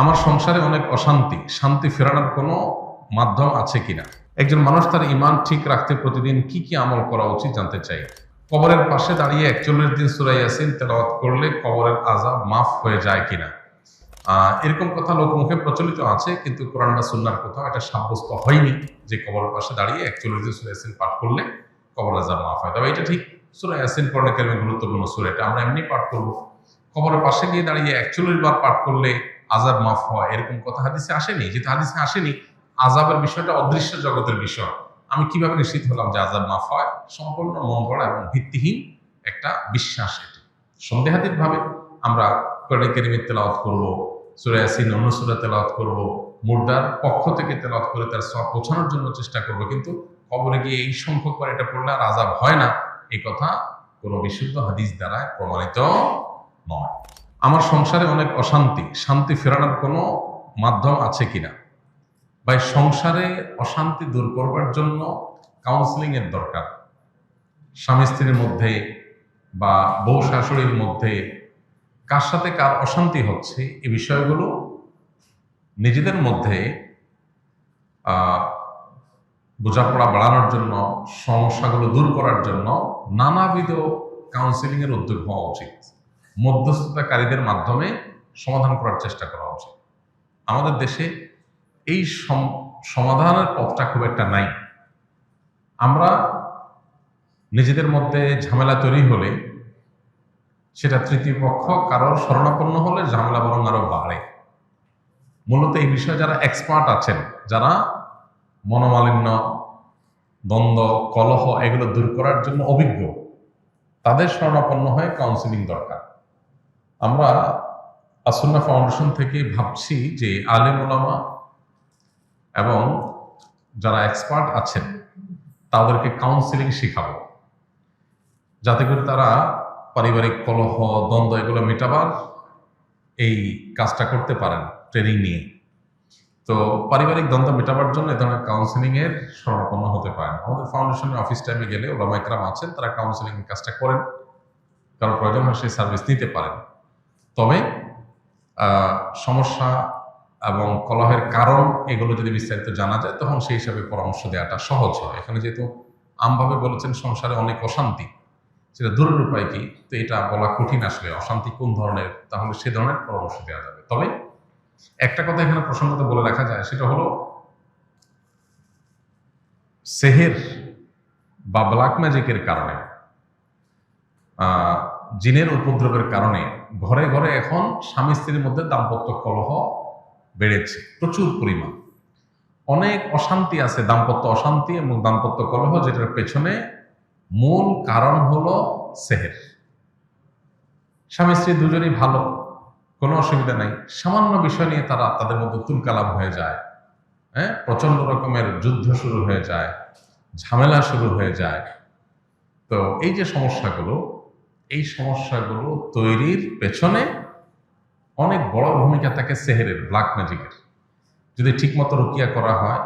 আমার সংসারে অনেক অশান্তি, শান্তি ফেরানোর কোনো মাধ্যম আছে কিনা? একজন মানুষ তার ইমান ঠিক রাখতে প্রতিদিন কি কি আমল করা উচিত জানতে চাই। কবরের পাশে দাঁড়িয়ে একচল্লিশ দিন সুরাই ইয়াসিন তেলাওয়াত করলে কবরের আজাব মাফ হয়ে যায় কিনা? এরকম কথা লোকমুখে প্রচলিত আছে, কিন্তু কোরআন বা সুন্নার কোথাও এটা সাব্যস্ত হয়নি যে কবরের পাশে দাঁড়িয়ে একচল্লিশ দিন সুরাই ইয়াসিন পাঠ করলে কবর আজাব মাফ হয়। তবে এটা ঠিক সুরাই ইয়াসিন পড়লে কেন গুরুত্বপূর্ণ সুরা এটা আমরা এমনি পাঠ করব। কবরের পাশে গিয়ে দাঁড়িয়ে একচল্লিশ বার পাঠ করলে আজাব মাফ হয় এরকম কথা হাদিসে আসেনি? যেহেতু হাদিসে আসেনি আজাবের বিষয়টা অদৃশ্য জগতের বিষয়। আমি কীভাবে নিশ্চিত হলাম যে আজাব মাফ হয়? সম্পূর্ণ মন গড়া এবং ভিত্তিহীন একটা বিশ্বাস এটি। সন্দেহাতীত ভাবে আমরা কেরিমের তেলাওয়াত করব, সুরা ইয়াসিন অন্য সুরা তেলাওয়াত করব, মুর্দার পক্ষ থেকে তেলাওয়াত করে তার সব পৌঁছানোর জন্য চেষ্টা করব, কিন্তু কবরে গিয়ে এই সংখ্যক বার এটা পড়লে আর আজাব হয় না এই কথা কোনো বিশুদ্ধ হাদিস দ্বারা প্রমাণিত নয়। আমার সংসারে অনেক অশান্তি, শান্তি ফেরানোর কোনো মাধ্যম আছে কিনা? ভাই, সংসারে অশান্তি দূর করবার জন্য কাউন্সিলিং এর দরকার। স্বামী স্ত্রীর মধ্যে বা বউ শাশুড়ির মধ্যে কার সাথে কার অশান্তি হচ্ছে এই বিষয়গুলো নিজেদের মধ্যে বোঝাপড়া বাড়ানোর জন্য, সমস্যাগুলো দূর করার জন্য নানাবিধ কাউন্সিলিং এর উদ্যোগ হওয়া উচিত। মধ্যস্থতাকারীদের মাধ্যমে সমাধান করার চেষ্টা করা উচিত। আমাদের দেশে এই সম- সমাধানের পথটা খুব একটা নাই। আমরা নিজেদের মধ্যে ঝামেলা তৈরি হলে সেটা তৃতীয় পক্ষ কারোর শরণাপন্ন হলে ঝামেলা বরং আরও বাড়ে। মূলত এই বিষয়ে যারা এক্সপার্ট আছেন, যারা মনোমালিন্য, দ্বন্দ্ব, কলহ এগুলো দূর করার জন্য অভিজ্ঞ, তাদের শরণাপন্ন হয়ে কাউন্সিলিং দরকার। আমরা আসন্না ফাউন্ডেশন থেকে ভাবছি যে আলেম ওলামা এবং যারা এক্সপার্ট আছেন, তাদেরকে কাউন্সিলিং শেখাবো। যাতে করে তারা পারিবারিক কলহ, দ্বন্দ্ব এগুলো মেটাবার এই কাজটা করতে পারেন ট্রেনিং নিয়ে। তো পারিবারিক দ্বন্দ্ব মেটাবার জন্য এ ধরনের কাউন্সিলিং এর শরণাপন্ন হতে পারেন। আমাদের ফাউন্ডেশনের অফিস টাইমে গেলে ওলামা একরাম আছেন, তারা কাউন্সিলিং কাজটা করেন। কারও প্রয়োজন হয় সেই সার্ভিস নিতে পারেন। তবে সমস্যা এবং কলহের কারণ এগুলো যদি বিস্তারিত জানা যায়, তখন সেই হিসাবে পরামর্শ দেওয়াটা সহজ হয়। এখানে যেহেতু আমভাবে বলেছেন সংসারে অনেক অশান্তি, সেটা দূরের উপায় কি? তো এটা বলা কঠিন আসলে, অশান্তি কোন ধরনের? তাহলে সে ধরনের পরামর্শ দেওয়া যাবে। তবে একটা কথা এখানে প্রসঙ্গত বলে রাখা যায়, সেটা হলো সেহের বা ব্ল্যাক ম্যাজিকের কারণে জিনের উপদ্রবের কারণে ঘরে ঘরে এখন স্বামী স্ত্রীর মধ্যে দাম্পত্য কলহ বেড়েছে, প্রচুর পরিমাণ। অনেক অশান্তি আছে, দাম্পত্য অশান্তি এবং দাম্পত্য কলহ যেটার পেছনে মূল কারণ হলো সেহের। স্বামী স্ত্রী দুজনই ভালো, কোনো অসুবিধা নাই। সামান্য বিষয় নিয়ে তারা তাদের মধ্যে তুলকালাম হয়ে যায় হ্যাঁ? প্রচণ্ড রকমের যুদ্ধ শুরু হয়ে যায়, ঝামেলা শুরু হয়ে যায়। তো এই যে সমস্যাগুলো এই সমস্যাগুলো তৈরির পেছনে অনেক বড় ভূমিকা থাকে সেহেরের ব্ল্যাক ম্যাজিকের যদি ঠিকমতো রুকিয়া করা হয়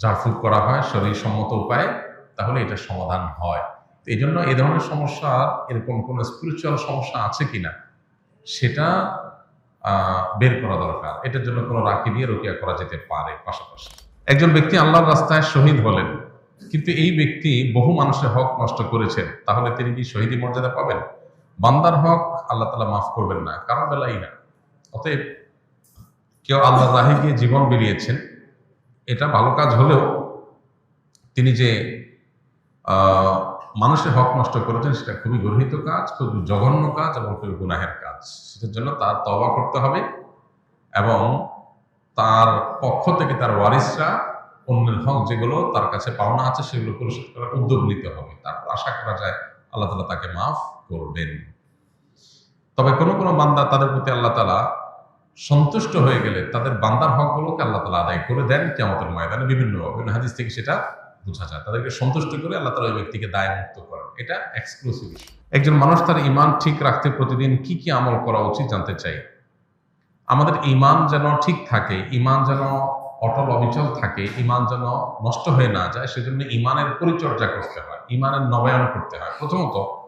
ঝাড়ফুঁক করা হয় শরীর সম্মত উপায়ে, তাহলে এটা সমাধান হয়। এই জন্য এই ধরনের সমস্যা, এরকম কোনো স্পিরিচুয়াল সমস্যা আছে কিনা, সেটা বের করা দরকার। এটার জন্য কোনো রাখি দিয়ে রুকিয়া করা যেতে পারে পাশাপাশি। একজন ব্যক্তি আল্লাহর রাস্তায় শহীদ হলেন কিন্তু এই ব্যক্তি বহু মানুষের হক নষ্ট করেছেন, তাহলে তিনি কি শহীদি মর্যাদা পাবেন? বান্দার হক আল্লাহ তালা মাফ করবেন না, কারণ বেলাই না। অতএব কেউ আল্লাহ রাহে গিয়ে জীবন বেরিয়েছেন, এটা ভালো কাজ হলেও তিনি যে মানুষের হক নষ্ট করেছেন, সেটা খুবই গর্হিত কাজ, খুবই জঘন্য কাজ এবং খুবই গুনাহের কাজ। সেটার জন্য তার তবা করতে হবে এবং তার পক্ষ থেকে তার ওয়ারিসরা অন্যের হক যেগুলো তার কাছে পাওনা আছে, সেগুলো পরিশোধ করার উদ্যোগ নিতে হবে। তারপর আশা করা যায় আল্লাহ তালা তাকে মাফ করবেন। তবে কোনো কোনো বান্দা তাদের প্রতি আল্লাহ তালা সন্তুষ্ট হয়ে গেলে তাদের বান্দার হকগুলোকে আল্লাহ তালা আদায় করে দেন কেমতের ময়দানে বিভিন্ন বিভিন্ন হাদিস থেকে সেটা বোঝা যায়। তাদেরকে সন্তুষ্ট করে আল্লাহ তালা ওই ব্যক্তিকে দায় মুক্ত করেন। এটা এক্সক্লুসিভ একজন মানুষ তার ইমান ঠিক রাখতে প্রতিদিন কি কি আমল করা উচিত জানতে চাই? আমাদের ইমান যেন ঠিক থাকে, ইমান যেন অটল অবিচল থাকে, ইমান যেন নষ্ট হয়ে না যায়, সেজন্য ইমানের পরিচর্যা করতে হয়, ইমানের নবায়ন করতে হয়। প্রথমত,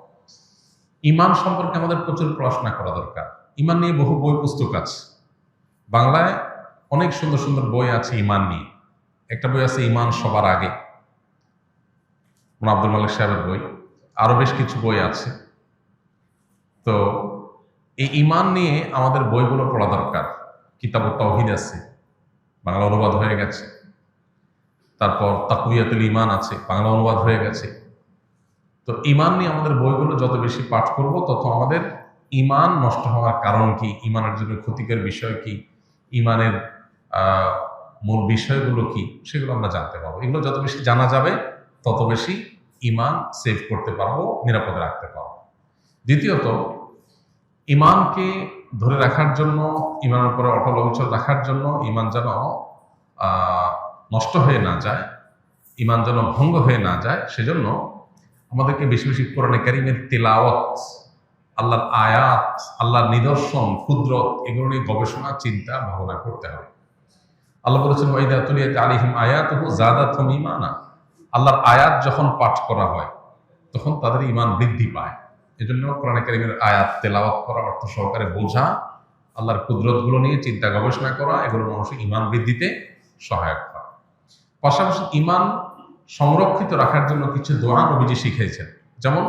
ইমান সম্পর্কে আমাদের প্রচুর পড়াশোনা করা দরকার। ইমান নিয়ে বহু বই পুস্তক আছে। বাংলায় অনেক সুন্দর সুন্দর বই আছে ইমান নিয়ে। একটা বই আছে ইমান সবার আগে। আব্দুল মালিক সাহেবের বই। আরও বেশ কিছু বই আছে। তো, এই ইমান নিয়ে আমাদের বইগুলো পড়া দরকার। কিতাব তহিদ আছে। বাংলা অনুবাদ হয়ে গেছে। তারপর তাকুয়াতুল ইমান আছে, বাংলা অনুবাদ হয়ে গেছে। তো ইমান নিয়ে আমাদের বইগুলো যত বেশি পাঠ করব, তত আমাদের ইমান নষ্ট হওয়ার কারণ কি? ইমানের জন্য ক্ষতিকর বিষয় কি? ইমানের মূল বিষয়গুলো কি? সেগুলো আমরা জানতে পারব। এগুলো যত বেশি জানা যাবে, তত বেশি ইমান সেভ করতে পারব, নিরাপদে রাখতে পারব। দ্বিতীয়ত ইমানকে ধরে রাখার জন্য, ইমানের উপরে অটল অবিচল রাখার জন্য ইমান যেন নষ্ট হয়ে না যায়, ইমান যেন ভঙ্গ হয়ে না যায়, সেজন্য আমাদেরকে বেশি বেশি কোরআনে কারিমের তেলাওয়াত, আল্লাহর আয়াত, আল্লাহর নিদর্শন ক্ষুদ্র এগুলো নিয়ে গবেষণা, চিন্তা, ভাবনা করতে হবে। আল্লাহ বলেছেন, ওয়াইদা তুলিয়াত আলিহিম আয়াত জাদাতহুম ইমানা আল্লাহর আয়াত যখন পাঠ করা হয়, তখন তাদের ইমান বৃদ্ধি পায়। এজন্য কোরআনে কারিমের আয়াত তেলাওয়াত করা অর্থ সহকারে বোঝা, আল্লাহর কুদরতগুলো নিয়ে চিন্তা গবেষণা করা, এগুলো মানুষের ইমান বৃদ্ধিতে সহায়ক হয় পাশাপাশি ইমান সংরক্ষিত রাখার জন্য কিছু দোয়া নবীজি শিখিয়েছেন। যেমন,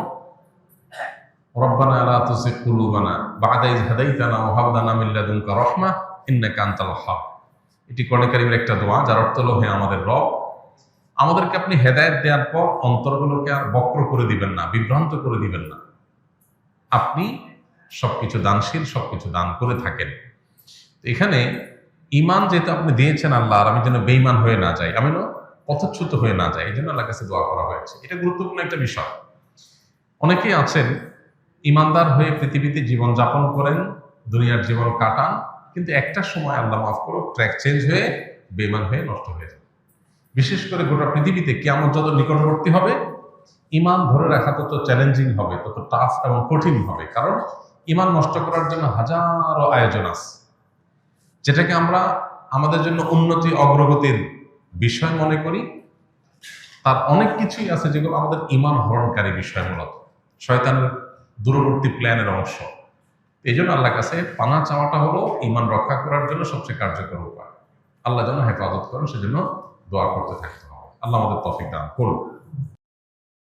রব্বানা লা তুযিগ কুলুবানা বা'দা ইয হাদাইতানা ওয়া হাব লানা মিন লাদুনকা রাহমা ইন্নাকা আনতাল এটি কোরআন কারীমের একটা দোয়া, যার অর্থ হলো, হে আমাদের রব, আমাদেরকে আপনি হেদায়েত দেওয়ার পর অন্তরগুলোকে আর বক্র করে দিবেন না, বিভ্রান্ত করে দিবেন না। আপনি সবকিছু দানশীল, সবকিছু দান করে থাকেন। এখানে ইমান যেহেতু আপনি দিয়েছেন আল্লাহ, আর আমি যেন বেইমান হয়ে না যাই, আমি পথচ্যুত হয়ে না যাই এই জন্য আল্লাহ কাছে দোয়া করা হয়েছে। এটা গুরুত্বপূর্ণ একটা বিষয়। অনেকেই আছেন ইমানদার হয়ে পৃথিবীতে জীবন যাপন করেন, দুনিয়ার জীবন কাটান, কিন্তু একটা সময় আল্লাহ মাফ করো ট্র্যাক চেঞ্জ হয়ে বেমান হয়ে নষ্ট হয়ে যায় বিশেষ করে গোটা পৃথিবীতে কেমন যত নিকটবর্তী হবে ইমান ধরে রাখা তত চ্যালেঞ্জিং হবে তত টাফ এবং কঠিন হবে। কারণ ইমান নষ্ট করার জন্য হাজারো আয়োজন আছে। যেটাকে আমরা আমাদের জন্য উন্নতি, অগ্রগতির বিষয় মনে করি। তার অনেক কিছুই আছে যেগুলো আমাদের ইমান হরণকারী বিষয় মূলত। শয়তানের দূরবর্তী প্ল্যানের অংশ। এই জন্য আল্লাহ কাছে পানা চাওয়াটা হলো ইমান রক্ষা করার জন্য সবচেয়ে কার্যকর উপায়। আল্লাহ যেন হেফাজত করেন, সেজন্য দোয়া করতে থাকতে হবে আল্লাহ আমাদের তফিক দান করুন।